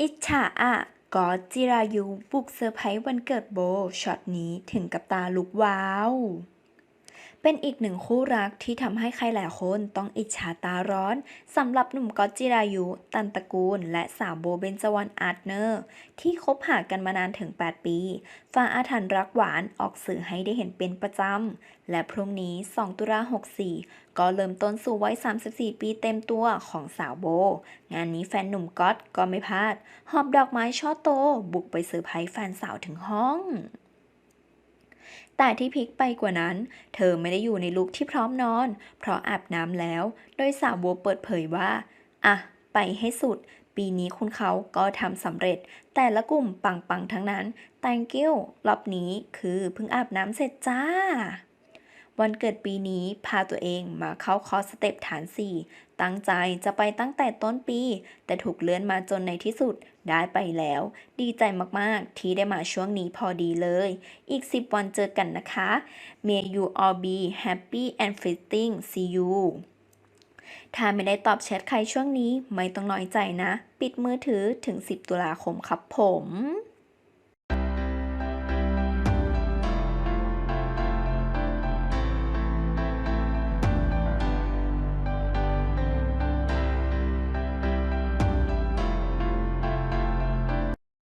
อิจฉาอะกอจิรายุบุกเซอร์ไพรส์วันเกิดโบช็อตนี้ถึงกับตาลุกว้าว เป็นอีกหนึ่งคู่รักที่ทำให้ใครหลายคนต้องอิจฉาตาร้อนสำหรับหนุ่มก๊อตจิรายุ ตันตะกูล และสาวโบเบนจวรรณอาร์ตเนอร์ ที่คบหากันมานานถึง 8 ปี ฝ่าอาถรรพ์รักหวานออกสื่อให้ได้เห็นเป็นประจำ และพรุ่งนี้ 2 ตุลา64 ก็เริ่มต้นสู่วัย 34 ปีเต็มตัวของสาวโบ งานนี้แฟนหนุ่มก๊อตก็ไม่พลาด หอบดอกไม้ช่อโต บุกไปเซอร์ไพรส์แฟนสาวถึงห้อง แต่ที่พลิกไปกว่านั้น เธอไม่ได้อยู่ในลุกที่พร้อมนอน เพราะอาบน้ำแล้ว โดยสาวโบเปิดเผยว่า อะ ไปให้สุด ปีนี้คุณเขาก็ทำสำเร็จ แต่ละกลุ่มปังๆทั้งนั้น thank you รอบนี้คือเพิ่งอาบน้ำเสร็จจ้า วันเกิดปีนี้พาตัวเองมาเข้าคอร์สสเต็ปฐาน 4 ตั้งใจจะไปตั้งแต่ต้นปี แต่ถูกเลื่อนมาจนในที่สุดได้ไปแล้ว ดีใจมากๆ ที่ได้มาช่วงนี้พอดีเลย อีก 10 วันเจอกันนะคะ May you all be happy and fitting see you ถ้าไม่ได้ตอบแชทใครช่วงนี้ไม่ต้องน้อยใจนะ ปิดมือถือถึง 10 ตุลาคมครับผม